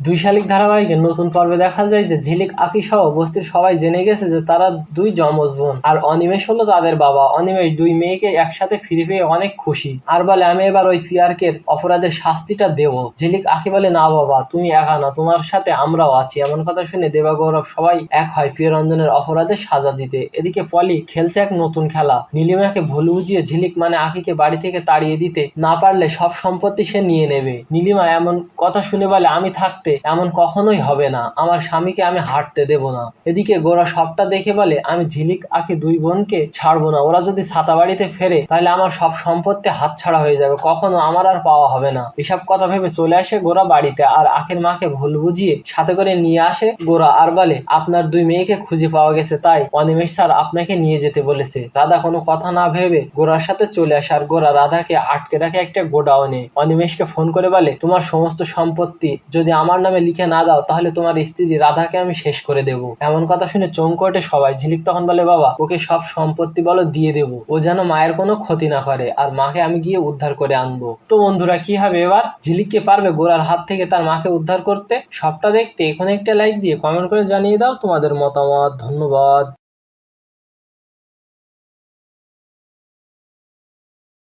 দুই শালিক ধারাবাহিকের নতুন পর্বে দেখা যায় যে ঝিলিক, আকি সহ বস্তির সবাই জেনে গেছে যে তারা দুই যমজ বোন। আর অনিমেষ হলো তাদের বাবা। অনিমেষ দুই মেয়েকে একসাথে ফিরে পেয়ে অনেক খুশি। আর বলে, আমি এবার ওই পিয়ারকের অপরাধের শাস্তিটা দেব। ঝিলিক, আকি বলে, না বাবা, তুমি একা না, তোমার সাথে আমরাও আছি। এমন কথা শুনে দেবা গৌরব সবাই এক হয় প্রিয়রঞ্জনের অপরাধের সাজা দিতে। এদিকে পলি খেলছে এক নতুন খেলা। নীলিমাকে ভুল বুঝিয়ে ঝিলিক মানে আকিকে বাড়ি থেকে তাড়িয়ে দিতে না পারলে সব সম্পত্তি সে নিয়ে নেবে। নীলিমা এমন কথা শুনে বলে, আমি থাকতে এমন কখনোই হবে না। আমার স্বামীকে আমি হাঁটতে দেব না। এদিকে গোরা সবটা দেখে বলে, আমি ঝিলিক আকি দুই বোনকে ছাড়বো না। ওরা যদি ছাতা বাড়িতে ফেরে, তাহলে আমার সব সম্পত্তি হাতছাড়া হয়ে যাবে। কখনো আমার আর পাওয়া হবে না। এসব কথা ভেবে চলে আসে গোরা বাড়িতে আর আখের মাকে ভুল বুঝিয়ে সাথে করে নিয়ে আসে গোরা আর বলে, আপনার দুই মেয়েকে খুঁজে পাওয়া গেছে, তাই অনিমেষ স্যার আপনাকে নিয়ে যেতে বলেছে। রাধা কোনো কথা না ভেবে গোরার সাথে চলে আসে আর গোরা রাধাকে আটকে রাখে একটা গোডাউনে। অনিমেষকে ফোন করে বলে, তোমার সমস্ত সম্পত্তি যদি আমার নামে লিখে না দাও, তাহলে তোমার স্ত্রী রাধাকে আমি শেষ করে দেব। এমন কথা শুনে চমকে ওঠে সবাই ঝিলিক তখন বলে, বাবা, ওকে সব সম্পত্তি বলো, দিয়ে দেবো। ও যেন মায়ের কোনো ক্ষতি না করে, আর মাকে আমি গিয়ে উদ্ধার করে আনব। তো বন্ধুরা, কি হবে এবার? ঝিলিককে পারবে গোড়ার হাত থেকে তার মাকে উদ্ধার করতে? সবটা দেখতে এখানে একটা লাইক দিয়ে কমেন্ট করে জানিয়ে দাও তোমাদের মতামত। ধন্যবাদ।